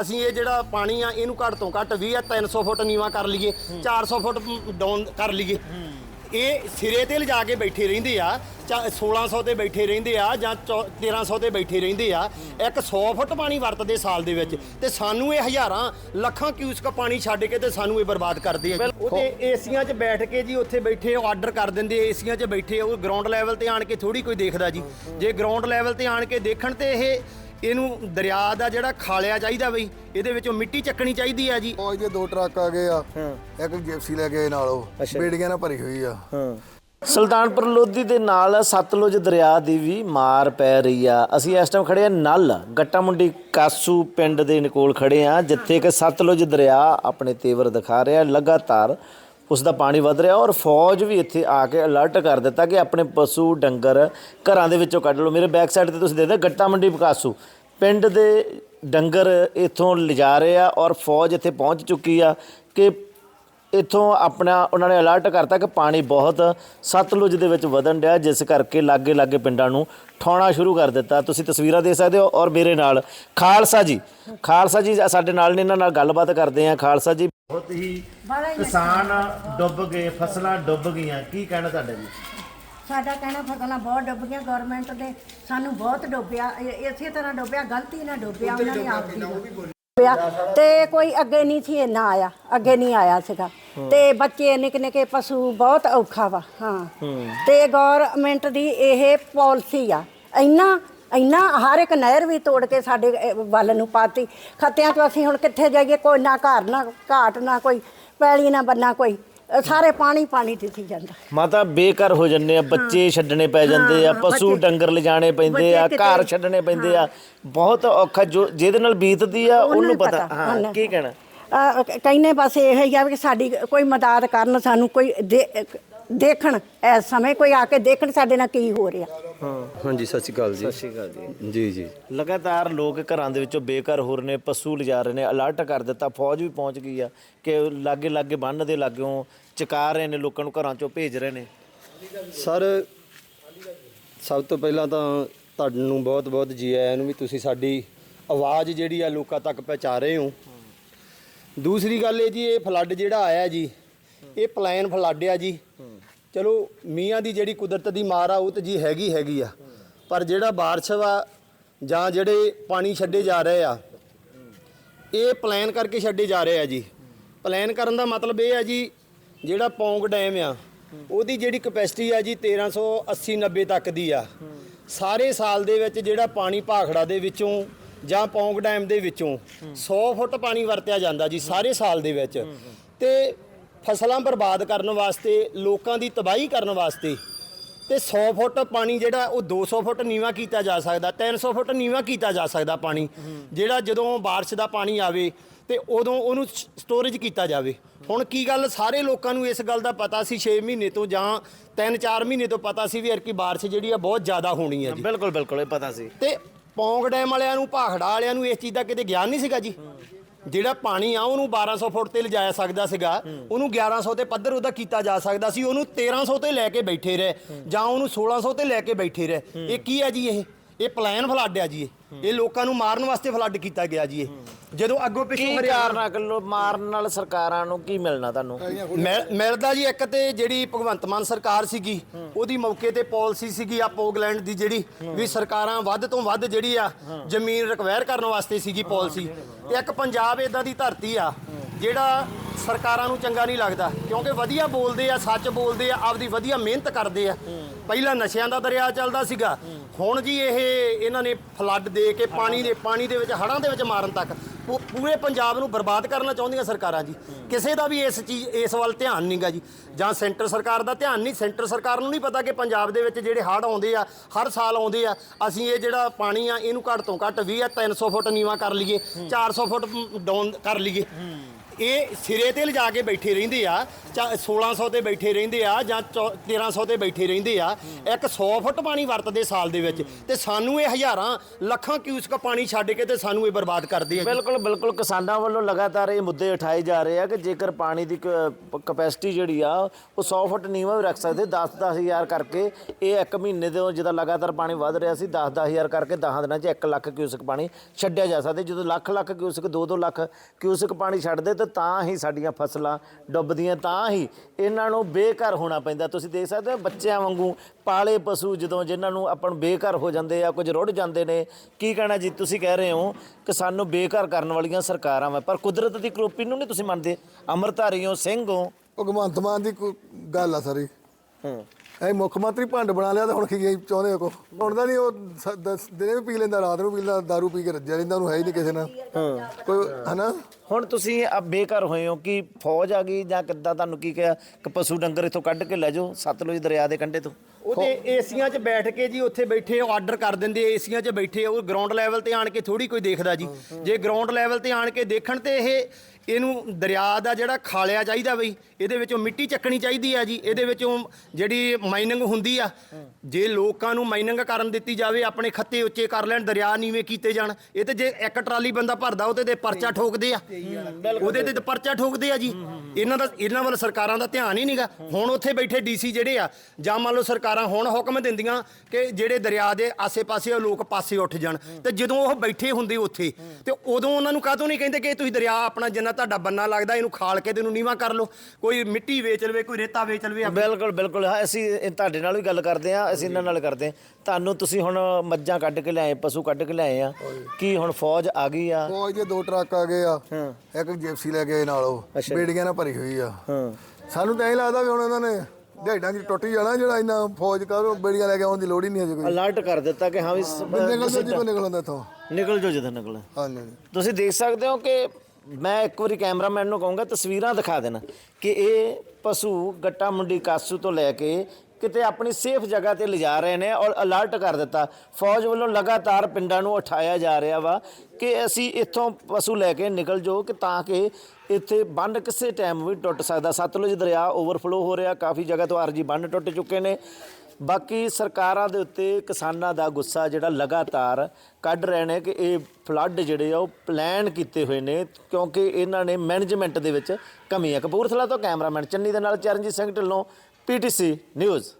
ਅਸੀਂ ਇਹ ਜਿਹੜਾ ਪਾਣੀ ਆ ਇਹਨੂੰ ਘੱਟ ਤੋਂ ਘੱਟ 20 ਜਾਂ 300 ਫੁੱਟ ਨੀਵਾ ਕਰ ਲਈਏ 400 ਫੁੱਟ ਡਾਊਨ ਕਰ ਲਈਏ। ਇਹ ਸਿਰੇ ਤੇ ਲਿਜਾ ਕੇ ਬੈਠੇ ਰਹਿੰਦੇ ਆ ਚਾ- 1600 ਤੇ ਬੈਠੇ ਰਹਿੰਦੇ ਆ ਜਾਂ ਚੌ- 1300 ਤੇ ਬੈਠੇ ਰਹਿੰਦੇ ਆ ਇੱਕ 100 ਫੁੱਟ ਪਾਣੀ ਵਰਤਦੇ ਸਾਲ ਦੇ ਵਿੱਚ ਤੇ ਸਾਨੂੰ ਇਹ ਹਜ਼ਾਰਾਂ ਲੱਖਾਂ ਕਿਊਸਕ ਪਾਣੀ ਛੱਡ ਕੇ ਤੇ ਸਾਨੂੰ ਇਹ ਬਰਬਾਦ ਕਰਦੇ ਆ ਉਹ ਤੇ ਏਸੀਆਂ 'ਚ ਬੈਠ ਕੇ ਜੀ ਉੱਥੇ ਬੈਠੇ ਆਰਡਰ ਕਰ ਦਿੰਦੇ ਏਸੀਆਂ 'ਚ ਬੈਠੇ ਉਹ ਗਰਾਊਂਡ ਲੈਵਲ ਤੇ ਆਣ ਕੇ ਥੋੜੀ ਕੋਈ ਦੇਖਦਾ ਜੀ। ਜੇ ਗਰਾਊਂਡ ਲੈਵਲ ਤੇ ਆਣ ਕੇ ਦੇਖਣ ਤੇ ਇਹ ਇਹਨੂੰ ਦਰਿਆ ਦਾ ਜਿਹੜਾ ਖਾਲਿਆ ਚਾਹੀਦਾ ਬਈ ਇਹਦੇ ਵਿੱਚੋਂ ਮਿੱਟੀ ਚੱਕਣੀ ਚਾਹੀਦੀ ਆ ਜੀ। ਫੌਜ ਦੇ ਦੋ ਟਰੱਕ ਆ ਗਏ ਆ ਇੱਕ ਜਿਪਸੀ ਲੈ ਕੇ ਆਏ ਨਾਲ ਉਹ ਬੇੜੀਆਂ ਨਾਲ ਭਰੀ ਹੋਈ ਆ। ਸੁਲਤਾਨਪੁਰ ਲੋਧੀ ਦੇ ਨਾਲ ਸਤਲੁਜ ਦਰਿਆ ਦੀ ਵੀ ਮਾਰ ਪੈ ਰਹੀ ਆ। ਅਸੀਂ ਇਸ ਟਾਈਮ ਖੜੇ ਆ ਨਲ ਗੱਟਾ ਮੁੰਡੀ ਕਾਸੂ ਪਿੰਡ ਦੇ ਕੋਲ ਖੜੇ ਆ ਜਿੱਥੇ ਕਿ ਸਤਲੁਜ ਦਰਿਆ ਆਪਣੇ ਤੇਵਰ ਦਿਖਾ ਰਿਹਾ ਲਗਾਤਾਰ ਉਸ ਦਾ ਪਾਣੀ ਵੱਧ ਰਿਹਾ ਔਰ ਫੌਜ ਵੀ ਇੱਥੇ ਆ ਕੇ ਅਲਰਟ ਕਰ ਦਿੱਤਾ ਕਿ ਆਪਣੇ ਪਸ਼ੂ, ਡੰਗਰ ਘਰਾਂ ਦੇ ਵਿੱਚੋਂ ਕੱਢ ਲਓ। ਮੇਰੇ ਬੈਕ ਸਾਈਡ ਤੇ ਤੁਸੀਂ ਦੇਖਦੇ ਗੱਟਾ ਮੰਡੀ ਕਾਸੂ ਪਿੰਡ ਦੇ ਡੰਗਰ ਇੱਥੋਂ ਲਿਜਾ ਰਹੇ ਆ ਔਰ ਫੌਜ ਇੱਥੇ ਪਹੁੰਚ ਚੁੱਕੀ ਆ ਕਿ ਇੱਥੋਂ ਆਪਣਾ, ਉਹਨਾਂ ਨੇ ਅਲਰਟ ਕਰਤਾ ਕਿ ਪਾਣੀ ਬਹੁਤ ਸਤਲੁਜ ਦੇ ਵਿੱਚ ਵਧਣ ਡਿਆ, ਜਿਸ ਕਰਕੇ ਲਾਗੇ ਲਾਗੇ ਪਿੰਡਾਂ ਨੂੰ ਠਾਉਣਾ ਸ਼ੁਰੂ ਕਰ ਦਿੱਤਾ। ਤੁਸੀਂ ਤਸਵੀਰਾਂ ਦੇ ਸਕਦੇ ਹੋ ਔਰ ਮੇਰੇ ਨਾਲ ਖਾਲਸਾ ਜੀ। ਖਾਲਸਾ ਜੀ, ਸਾਡੇ ਨਾਲ ਨੇ, ਇਹਨਾਂ ਨਾਲ ਗੱਲਬਾਤ ਕਰਦੇ ਆ। ਖਾਲਸਾ ਜੀ ਬਹੁਤ ਹੀ ਕਿਸਾਨ ਡੁੱਬ ਗਏ ਫਸਲਾਂ ਡੁੱਬ ਗਈਆਂ। ਕੀ ਕਹਿਣਾ ਤੁਹਾਡਾ ਜੀ ਸਾਡਾ ਕਹਿਣਾ ਫਸਲਾਂ ਬਹੁਤ ਡੁੱਬ ਗਈਆਂ। ਗਵਰਨਮੈਂਟ ਦੇ ਸਾਨੂੰ ਬਹੁਤ ਡੁੱਬਿਆ। ਇਹ- ਇਸੇ ਤਰ੍ਹਾਂ ਡੁੱਬਿਆ ਗਲਤੀ ਨਾਲ ਡੁੱਬਿਆ। ਉਹਨਾਂ ਨੇ ਆਪ ਹੀ ਤੇ ਕੋਈ ਅੱਗੇ ਨਹੀਂ ਸੀ ਇੰਨਾ ਆਇਆ। ਅੱਗੇ ਨਹੀਂ ਆਇਆ ਸੀਗਾ। ਤੇ ਬੱਚੇ ਨਿੱਕੇ ਨਿੱਕੇ ਪਸ਼ੂ ਬਹੁਤ ਔਖਾ ਵਾ। ਹਾਂ। ਤੇ ਗਵਰਨਮੈਂਟ ਦੀ ਇਹ ਪਾਲਿਸੀ ਆ। ਇੰਨਾ ਇੰਨਾ ਹਰ ਇੱਕ ਨਹਿਰ ਵੀ ਤੋੜ ਕੇ ਸਾਡੇ ਅਹ, ਵੱਲ ਨੂੰ ਪਾਤੀ। ਖੱਤਿਆਂ 'ਚ ਅਸੀਂ ਹੁਣ ਕਿੱਥੇ ਜਾਈਏ? ਕੋਈ ਨਾ ਘਰ ਨਾ ਘਾਟ ਨਾ ਕੋਈ ਪੈਲੀ ਨਾ ਬੰਨਾ ਕੋਈ। ਅਹ, ਸਾਰੇ ਪਾਣੀ ਪਾਣੀ ਦਿੱਤੀ ਜਾਂਦਾ। ਮਾਤਾ ਬੇਘਰ ਹੋ ਜੰਨੇ ਆ ਬੱਚੇ ਛੱਡਣੇ ਪੈ ਜਾਂਦੇ ਆ ਹਾਂ, ਪਸ਼ੂ ਬੱਚੇ- ਡੰਗਰ ਲਿਜਾਣੇ ਪੈਂਦੇ ਆ ਘਰ ਛੱਡਣੇ ਪੈਂਦੇ ਆ। ਬਹੁਤ ਔਖਾ ਜੋ ਜਿਹਦੇ ਨਾਲ ਬੀਤਦੀ ਆ ਉਹਨੂੰ ਪਤਾ। ਹਾਂ। ਕੀ ਕਹਿਣਾ? ਅਹ ਕ- ਕਹਿੰਦੇ ਬਸ ਇਹ ਹੀ ਆ ਵੀ ਸਾਡੀ ਕੋਈ ਮਦਦ ਕਰਨ ਸਾਨੂੰ ਕੋਈ ਦੇ- ਦੇਖਣ ਇਸ ਸਮੇਂ ਕੋਈ ਆ ਕੇ ਦੇਖਣ ਸਾਡੇ ਨਾਲ ਕੀ ਹੋ ਰਿਹਾ। ਹਾਂਜੀ ਸਤਿ ਸ਼੍ਰੀ ਅਕਾਲ ਜੀ। ਸਤਿ ਸ਼੍ਰੀ ਅਕਾਲ ਜੀ। ਜੀ ਜੀ। ਲਗਾਤਾਰ ਲੋਕ ਘਰਾਂ ਦੇ ਵਿੱਚੋਂ ਬੇਘਰ ਹੋ ਰਹੇ ਨੇ ਪਸ਼ੂ ਲਿਜਾ ਰਹੇ ਨੇ ਅਲਰਟ ਕਰ ਦਿੱਤਾ ਫੌਜ ਵੀ ਪਹੁੰਚ ਗਈ ਆ ਕਿ ਲਾਗੇ ਲਾਗੇ ਬੰਨ ਦੇ ਲਾਗਿਓਂ ਚਕਾ ਰਹੇ ਨੇ ਲੋਕਾਂ ਨੂੰ ਘਰਾਂ ਚੋਂ ਭੇਜ ਰਹੇ ਨੇ। ਸਰ ਸਭ ਤੋਂ ਪਹਿਲਾਂ ਤਾਂ ਤੁਹਾਨੂੰ ਬਹੁਤ ਬਹੁਤ ਜੀ ਆਇਆਂ ਨੂੰ ਵੀ ਤੁਸੀਂ ਸਾਡੀ ਆਵਾਜ਼ ਜਿਹੜੀ ਆ ਲੋਕਾਂ ਤੱਕ ਪਹੁੰਚਾ ਰਹੇ ਹੋ। ਦੂਸਰੀ ਗੱਲ ਇਹ ਜੀ ਇਹ ਫਲੱਡ ਜਿਹੜਾ ਆਇਆ ਜੀ ਇਹ ਪਲਾਨ ਫਲੱਡ ਆ ਜੀ। ਚਲੋ ਮੀਆਂ ਦੀ ਜਿਹੜੀ ਕੁਦਰਤ ਦੀ ਮਾਰ ਆ, ਉਹ ਤਾਂ ਜੀ ਹੈਗੀ ਹੈਗੀ ਆ। ਪਰ ਜਿਹੜਾ ਬਾਰਿਸ਼ ਵਾ, ਜਾਂ ਜਿਹੜੇ ਪਾਣੀ ਛੱਡੇ ਜਾ ਰਹੇ ਆ, ਇਹ ਪਲਾਨ ਕਰਕੇ ਛੱਡੇ ਜਾ ਰਹੇ ਆ ਜੀ। ਪਲਾਨ ਕਰਨ ਦਾ ਮਤਲਬ ਇਹ ਆ ਜੀ, ਜਿਹੜਾ ਪੌਂਗ ਡੈਮ ਆ, ਉਹਦੀ ਜਿਹੜੀ ਕਪੈਸਿਟੀ ਆ ਜੀ 1380 90 ਤੱਕ ਦੀ ਆ। ਸਾਰੇ ਸਾਲ ਦੇ ਵਿੱਚ ਜਿਹੜਾ ਪਾਣੀ ਭਾਖੜਾ ਦੇ ਵਿੱਚੋਂ ਜਾਂ ਪੌਂਗ ਡੈਮ ਦੇ ਵਿੱਚੋਂ 100 ਫੁੱਟ ਪਾਣੀ ਵਰਤਿਆ ਜਾਂਦਾ ਜੀ, ਸਾਰੇ ਸਾਲ ਦੇ ਵਿੱਚ। ਤੇ ਫਸਲਾਂ ਬਰਬਾਦ ਕਰਨ ਵਾਸਤੇ ਲੋਕਾਂ ਦੀ ਤਬਾਹੀ ਕਰਨ ਵਾਸਤੇ ਤੇ 100 ਫੁੱਟ ਪਾਣੀ ਜਿਹੜਾ ਉਹ 200 ਫੁੱਟ ਨੀਵਾ ਕੀਤਾ ਜਾ ਸਕਦਾ 300 ਫੁੱਟ ਨੀਵਾ ਕੀਤਾ ਜਾ ਸਕਦਾ ਪਾਣੀ ਜਿਹੜਾ ਜਦੋਂ ਬਾਰਿਸ਼ ਦਾ ਪਾਣੀ ਆਵੇ ਤੇ ਉਦੋਂ ਉਹਨੂੰ ਸਟੋਰੇਜ ਕੀਤਾ ਜਾਵੇ। ਹੁਣ ਕੀ ਗੱਲ ਸਾਰੇ ਲੋਕਾਂ ਨੂੰ ਇਸ ਗੱਲ ਦਾ ਪਤਾ ਸੀ 6 ਮਹੀਨੇ ਤੋਂ ਜਾਂ 3-4 ਮਹੀਨੇ ਤੋਂ ਪਤਾ ਸੀ ਵੀ ਅਰਕੀ ਬਾਰਿਸ਼ ਜਿਹੜੀ ਆ ਬਹੁਤ ਜ਼ਿਆਦਾ ਹੋਣੀ ਹੈ ਜੀ। ਬਿਲਕੁਲ ਬਿਲਕੁਲ ਇਹ ਪਤਾ ਸੀ। ਤੇ ਪੌਂਗ ਡੈਮ ਵਾਲਿਆਂ ਨੂੰ ਭਾਖੜਾ ਵਾਲਿਆਂ ਨੂੰ ਇਸ ਚੀਜ਼ ਦਾ ਕਿਤੇ ਗਿਆਨ ਨਹੀਂ ਸੀਗਾ ਜੀ? ਜਿਹੜਾ ਪਾਣੀ ਆ, ਉਹਨੂੰ 1200 ਫੁੱਟ ਤੇ ਲਿਜਾਇਆ ਸਕਦਾ ਸੀਗਾ। ਉਹਨੂੰ 1100 ਤੇ ਪੱਧਰ ਉਹਦਾ ਕੀਤਾ ਜਾ ਸਕਦਾ ਸੀ। ਉਹਨੂੰ 1300 ਤੇ ਲੈ ਕੇ ਬੈਠੇ ਰਹੇ ਜਾਂ ਉਹਨੂੰ 1600 ਤੇ ਲੈ ਕੇ ਬੈਠੇ ਰਹੇ। ਇਹ ਕੀ ਹੈ ਜੀ ਇਹ? ਇਹ ਪਲਾਨ ਫਲੱਡ ਆ ਜੀ ਇਹ। ਇਹ ਲੋਕਾਂ ਨੂੰ ਮਾਰਨ ਵਾਸਤੇ ਫਲੱਡ ਕੀਤਾ ਗਿਆ ਜੀ ਇਹ। ਜਦੋਂ ਅੱਗੋਂ ਪਿੱਛੋਂ ਕੀ ਹਰਿਆਣਾ ਕਾਰਨ ਆ ਕਿ ਲੋ ਮਾਰਨ ਨਾਲ ਸਰਕਾਰਾਂ ਨੂੰ ਕੀ ਮਿਲਣਾ ਤੁਹਾਨੂੰ? ਮਿਲ- ਮਿਲਦਾ ਜੀ ਇੱਕ ਤੇ ਜਿਹੜੀ ਭਗਵੰਤ ਮਾਨ ਸਰਕਾਰ ਸੀਗੀ ਉਹਦੀ ਮੌਕੇ ਤੇ ਪਾਲਿਸੀ ਸੀਗੀ ਆ ਪੋਗਲੈਂਡ ਦੀ ਜਿਹੜੀ ਵੀ ਸਰਕਾਰਾਂ ਵੱਧ ਤੋਂ ਵੱਧ ਜਿਹੜੀ ਆ ਜ਼ਮੀਨ ਰਿਕਵਾਇਰ ਕਰਨ ਵਾਸਤੇ ਸੀਗੀ ਪਾਲਿਸੀ ਇੱਕ ਪੰਜਾਬ ਇਦਾਂ ਦੀ ਧਰਤੀ ਆ ਜਿਹੜਾ ਸਰਕਾਰਾਂ ਨੂੰ ਚੰਗਾ ਨਹੀਂ ਲੱਗਦਾ। ਕਿਉਂਕਿ ਵਧੀਆ ਬੋਲਦੇ ਆ ਸੱਚ ਬੋਲਦੇ ਆ ਆਪਦੀ ਵਧੀਆ ਮਿਹਨਤ ਕਰਦੇ ਆ। ਪਹਿਲਾਂ ਨਸ਼ਿਆਂ ਦਾ ਦਰਿਆ ਚੱਲਦਾ ਸੀਗਾ। ਹੁਣ ਜੀ ਇਹ ਇਹਨਾਂ ਨੇ ਫਲੱਡ ਦੇ ਕੇ ਪਾਣੀ ਦੇ ਪਾਣੀ ਦੇ ਵਿੱਚ ਹੜ੍ਹਾਂ ਦੇ ਵਿੱਚ ਮਾਰਨ ਤੱਕ ਉਹ ਪੂਰੇ ਪੰਜਾਬ ਨੂੰ ਬਰਬਾਦ ਕਰਨਾ ਚਾਹੁੰਦੀਆਂ ਸਰਕਾਰਾਂ ਜੀ। ਕਿਸੇ ਦਾ ਵੀ ਇਸ ਚੀਜ਼ ਇਸ ਵੱਲ ਧਿਆਨ ਨਹੀਂਗਾ ਜੀ। ਜਾਂ ਸੈਂਟਰ ਸਰਕਾਰ ਦਾ ਧਿਆਨ ਨਹੀਂ, ਸੈਂਟਰ ਸਰਕਾਰ ਨੂੰ ਨਹੀਂ ਪਤਾ ਕਿ ਪੰਜਾਬ ਦੇ ਵਿੱਚ ਜਿਹੜੇ ਹੜ੍ਹ ਆਉਂਦੇ ਆ, ਹਰ ਸਾਲ ਆਉਂਦੇ ਆ, ਅਸੀਂ ਇਹ ਜਿਹੜਾ ਪਾਣੀ ਆ, ਇਹਨੂੰ ਘੱਟ ਤੋਂ ਘੱਟ 20 ਜਾਂ 300 ਫੁੱਟ ਨੀਵਾ ਕਰ ਲਈਏ 400 ਫੁੱਟ ਡਾਊਨ ਕਰ ਲਈਏ। ਇਹ ਸਿਰੇ ਤੇ ਲਿਜਾ ਕੇ ਬੈਠੇ ਰਹਿੰਦੇ ਆ ਚਾ 1600 ਤੇ ਬੈਠੇ ਰਹਿੰਦੇ ਆ ਜਾਂ ਚੌ- 1300 ਤੇ ਬੈਠੇ ਰਹਿੰਦੇ ਆ, ਇੱਕ 100 ਫੁੱਟ ਪਾਣੀ ਵਰਤਦੇ ਸਾਲ ਦੇ ਵਿੱਚ ਤੇ ਸਾਨੂੰ ਇਹ ਹਜ਼ਾਰਾਂ ਲੱਖਾਂ ਕਿਊਸਕ ਪਾਣੀ ਛੱਡ ਕੇ ਤੇ ਸਾਨੂੰ ਇਹ ਬਰਬਾਦ ਕਰਦੇ ਆ ਬਿਲਕੁਲ ਬਿਲਕੁਲ ਕਿਸਾਨਾਂ ਵੱਲੋਂ ਲਗਾਤਾਰ ਇਹ ਮੁੱਦੇ ਉਠਾਏ ਜਾ ਰਹੇ ਆ ਕਿ ਜੇਕਰ ਪਾਣੀ ਦੀ ਕਪੈਸਿਟੀ ਜਿਹੜੀ ਆ, ਉਹ 100 ਫੁੱਟ ਨੀਵਾਂ ਵੀ ਰੱਖ ਸਕਦੇ 10 ਹਜ਼ਾਰ ਕਰਕੇ ਇਹ ਇੱਕ ਮਹੀਨੇ ਦੇ ਜਿਹਦਾ ਲਗਾਤਾਰ ਪਾਣੀ ਵੱਧ ਰਿਹਾ ਸੀ 10 ਹਜ਼ਾਰ ਕਰਕੇ 10 ਦਿਨਾਂ 'ਚ 1 ਲੱਖ ਕਿਊਸਕ ਪਾਣੀ ਛੱਡਿਆ ਜਾ ਸਕਦਾ, ਜਦੋਂ ਲੱਖ ਲੱਖ ਕਿਊਸਕ 2-2 ਲੱਖ ਕਿਊਸਕ ਪਾਣੀ ਛੱਡਦੇ, ਤਾਂ ਤਾਂ ਹੀ ਸਾਡੀਆਂ ਫਸਲਾਂ ਡੁੱਬਦੀਆਂ ਤਾਂ ਹੀ ਇਹਨਾਂ ਨੂੰ ਬੇਘਰ ਹੋਣਾ ਪੈਂਦਾ। ਤੁਸੀਂ ਦੇਖ ਸਕਦੇ ਹੋ ਬੱਚਿਆਂ ਵਾਂਗੂ ਪਾਲੇ ਪਸ਼ੂ ਜਦੋਂ ਜਿਨ੍ਹਾਂ ਨੂੰ ਆਪਾਂ ਨੂੰ ਬੇਘਰ ਹੋ ਜਾਂਦੇ ਆ ਕੁਝ ਰੁੜ ਜਾਂਦੇ ਨੇ ਕੀ ਕਹਿਣਾ ਜੀ? ਤੁਸੀਂ ਕਹਿ ਰਹੇ ਹੋ ਕਿ ਸਾਨੂੰ ਬੇਘਰ ਕਰਨ ਵਾਲੀਆਂ ਸਰਕਾਰਾਂ ਵਾ ਪਰ ਕੁਦਰਤ ਦੀ ਕਰੋਪੀ ਨੂੰ ਨਹੀਂ ਤੁਸੀਂ ਮੰਨਦੇ। ਅਮਰਧਾਰੀ ਹੋ ਸਿੰਘ ਹੋ। ਭਗਵੰਤ ਮਾਨ ਦੀ ਕੋਈ ਗੱਲ ਆ ਸਾਰੀ। ਹੂੰ। ਐ ਮੁੱਖ ਮੰਤਰੀ ਭੰਡ ਬਣਾ ਲਿਆ ਤਾਂ ਹੁਣ ਕੀ ਕੀ ਚਾਹੁੰਦੇ ਹੋ ਕੋ? ਹੁਣ ਤਾਂ ਨਹੀਂ ਉਹ ਸ- ਦਸ- ਦਿਨੇ ਵੀ ਪੀ ਲੈਂਦਾ ਰਾਤ ਨੂੰ ਵੀ ਪੀ ਲੈਂਦਾ ਦਾਰੂ ਪੀ ਕੇ ਰੱਜਿਆ ਰਹਿੰਦਾ ਉਹਨੂੰ ਹੈ ਹੀ ਨਹੀਂ ਕਿਸੇ ਨਾਲ। ਕੋਈ ਹਨਾ? ਹੁਣ ਤੁਸੀਂ ਆ ਬੇਘਰ ਹੋਏ ਹੋ ਕਿ ਫੌਜ ਆ ਗਈ ਜਾਂ ਕਿੱਦਾਂ ਤੁਹਾਨੂੰ ਕੀ ਕਿਹਾ? ਕਿ ਪਸ਼ੂ ਡੰਗਰ ਇੱਥੋਂ ਕੱਢ ਕੇ ਲੈ ਜਾਓ ਸਤਲੁਜ ਦਰਿਆ ਦੇ ਕੰਢੇ ਤੋਂ। ਉਹ ਤੇ ਏਸੀਆਂ 'ਚ ਬੈਠ ਕੇ ਜੀ ਉੱਥੇ ਬੈਠੇ ਆਰਡਰ ਕਰ ਦਿੰਦੇ ਏਸੀਆਂ 'ਚ ਬੈਠੇ ਉਹ ਗਰਾਊਂਡ ਲੈਵਲ ਤੇ ਆਣ ਕੇ ਥੋੜੀ ਕੋਈ ਦੇਖਦਾ ਜੀ। ਜੇ ਗਰਾਊਂਡ ਲੈਵਲ ਤੇ ਆਣ ਕੇ ਦੇਖਣ ਤੇ ਇਹ ਇਹਨੂੰ ਦਰਿਆ ਦਾ ਜਿਹੜਾ ਖਾਲਿਆ ਚਾਹੀਦਾ ਬਈ ਇਹਦੇ ਵਿੱਚੋਂ ਮਿੱਟੀ ਚੱਕਣੀ ਚਾਹੀਦੀ ਆ ਜੀ ਇਹਦੇ ਵਿੱਚੋਂ ਜਿਹੜੀ ਮਾਈਨਿੰਗ ਹੁੰਦੀ ਆ ਜੇ ਲੋਕਾਂ ਨੂੰ ਮਾਈਨਿੰਗ ਕਰਨ ਦਿੱਤੀ ਜਾਵੇ ਆਪਣੇ ਖੱਤੇ ਉੱਚੇ ਕਰ ਲੈਣ ਦਰਿਆ ਨੀਵੇਂ ਕੀਤੇ ਜਾਣ ਇਹ ਤੇ ਜੇ ਇੱਕ ਟਰਾਲੀ ਬੰਦਾ ਭਰਦਾ ਉਹਦੇ ਤੇ ਪਰਚਾ ਠੋਕਦੇ ਆ। ਉਹਦੇ ਤੇ ਤਾਂ ਪਰਚਾ ਠੋਕਦੇ ਆ ਜੀ। ਇਹਨਾਂ ਦਾ ਇਹਨਾਂ ਵੱਲ ਸਰਕਾਰਾਂ ਦਾ ਧਿਆਨ ਹੀ ਨਹੀਂਗਾ ਹੁਣ ਉੱਥੇ ਬੈਠੇ ਡੀਸੀ ਜਿਹੜੇ ਆ ਜਾਂ ਮੰਨ ਲਓ ਸਰਕਾਰਾਂ ਹੁਣ ਹੁਕਮ ਦਿੰਦੀਆਂ ਕਿ ਜਿਹੜੇ ਦਰਿਆ ਦੇ ਆਸੇ-ਪਾਸੇ ਉਹ ਲੋਕ ਪਾਸੇ ਉੱਠ ਜਾਣ। ਤੇ ਜਦੋਂ ਉਹ ਬੈਠੇ ਹੁੰਦੇ ਉੱਥੇ ਤੇ ਉਦੋਂ ਉਹਨਾਂ ਨੂੰ ਕਾਹਤੋਂ ਨਹੀਂ ਕਹਿੰਦੇ ਕਿ ਤੁਸੀਂ ਦਰਿਆ ਆਪਣਾ ਜਿੰਨਾ ਤੁਹਾਡਾ ਬੰਨਾ ਲੱਗਦਾ ਇਹਨੂੰ ਖਾਲ ਕੇ ਤੇ ਇਹਨੂੰ ਨੀਵਾ ਕਰ ਲਓ। ਕੋਈ ਮਿੱਟੀ ਵੇਚ ਲਵੇ ਕੋਈ ਰੇਤਾ ਵੇਚ ਲਵੇ ਬਿਲਕੁਲ ਬਿਲਕੁਲ। ਹਾਂ ਅਸੀਂ ਇਹ ਤੁਹਾਡੇ ਨਾਲ ਵੀ ਗੱਲ ਕਰਦੇ ਆ ਅਸੀਂ ਇਹਨਾਂ ਨਾਲ ਕਰਦੇ ਹਾਂ। ਤੁਹਾਨੂੰ ਤੁਸੀਂ ਹੁਣ ਮੱਝਾਂ ਕੱਢ ਕੇ ਲਿਆਏ ਪਸ਼ੂ ਕੱਢ ਕੇ ਲਿਆਏ ਆ। ਕੀ ਹੁਣ ਫੌਜ ਆ ਗਈ ਆ? ਫੌਜ ਦੇ ਦੋ ਟਰੱਕ ਆ ਗਏ ਆ। ਇੱਕ ਜਿਪਸੀ ਲੈ ਕੇ ਨਾਲ ਉਹ। ਅੱਛਾ। ਬੇੜੀਆਂ ਨਾਲ ਭਰੀ ਹੋਈ ਆ। ਹਾਂ। ਸਾਨੂੰ ਤਾਂ ਇਹ ਲੱਗਦਾ ਵੀ ਹੁਣ ਇਹਨਾਂ ਨੇ ਢੇਡਾਂ 'ਚ ਟੁੱਟ ਹੀ ਜਾਣਾ ਜਿਹੜਾ ਇੰਨਾ ਫੌਜ ਕਰੋ ਬੇੜੀਆਂ ਲੈ ਕੇ ਆਉਣ ਦੀ ਲੋੜ ਹੀ ਨਹੀਂ ਹੈ ਕੋਈ। ਅਲਰਟ ਕਰ ਦਿੱਤਾ ਕਿ ਹਾਂ ਵੀ ਸ- ਨਿਕਲ ਜਾ ਜੀ ਨਿਕਲ ਆਉਂਦਾ ਇੱਥੋਂ। ਨਿਕਲ ਜੋ ਜਦੋਂ ਨਿਕਲ। ਹਾਂਜੀ। ਤੁਸੀਂ ਦੇਖ ਸਕਦੇ ਹੋ ਕਿ ਮੈਂ ਇੱਕ ਵਾਰੀ ਕੈਮਰਾਮੈਨ ਨੂੰ ਕਹੂੰਗਾ ਤਸਵੀਰਾਂ ਦਿਖਾ ਦੇਣਾ ਕਿ ਇਹ ਪਸ਼ੂ ਗੱਟਾ ਮੰਡੀ ਕਾਸੂ ਤੋਂ ਲੈ ਕੇ ਕਿਤੇ ਆਪਣੀ ਸੇਫ ਜਗ੍ਹਾ ਤੇ ਲਿਜਾ ਰਹੇ ਨੇ ਔਰ ਅਲਰਟ ਕਰ ਦਿੱਤਾ। ਫੌਜ ਵੱਲੋਂ ਲਗਾਤਾਰ ਪਿੰਡਾਂ ਨੂੰ ਉਠਾਇਆ ਜਾ ਰਿਹਾ ਵਾ ਕਿ ਅਸੀਂ ਇੱਥੋਂ ਪਸ਼ੂ ਲੈ ਕੇ ਨਿਕਲ ਜਾਓ ਕਿ ਤਾਂ ਕਿ ਇੱਥੇ ਬੰਨ ਕਿਸੇ ਟਾਈਮ ਵੀ ਟੁੱਟ ਸਕਦਾ। ਸਤਲੁਜ ਦਰਿਆ ਓਵਰਫਲੋ ਹੋ ਰਿਹਾ, ਕਾਫੀ ਜਗ੍ਹਾ ਤੋਂ ਆਰਜੀ ਬੰਨ ਟੁੱਟ ਚੁੱਕੇ ਨੇ। ਬਾਕੀ ਸਰਕਾਰਾਂ ਦੇ ਉੱਤੇ ਕਿਸਾਨਾਂ ਦਾ ਗੁੱਸਾ ਜਿਹੜਾ ਲਗਾਤਾਰ ਕੱਢ ਰਹੇ ਨੇ ਕਿ ਇਹ ਫਲੱਡ ਜਿਹੜੇ ਆ ਉਹ ਪਲਾਨ ਕੀਤੇ ਹੋਏ ਨੇ ਕਿਉਂਕਿ ਇਹਨਾਂ ਨੇ ਮੈਨੇਜਮੈਂਟ ਦੇ ਵਿੱਚ ਕਮੀ ਹੈ ਕਪੂਰਥਲਾ ਤੋਂ ਕੈਮਰਾਮੈਨ ਚੰਨੀ ਦੇ ਨਾਲ ਚਰਨਜੀਤ ਸਿੰਘ ਢਿੱਲੋਂ ਪੀਟੀਸੀ ਨਿਊਜ਼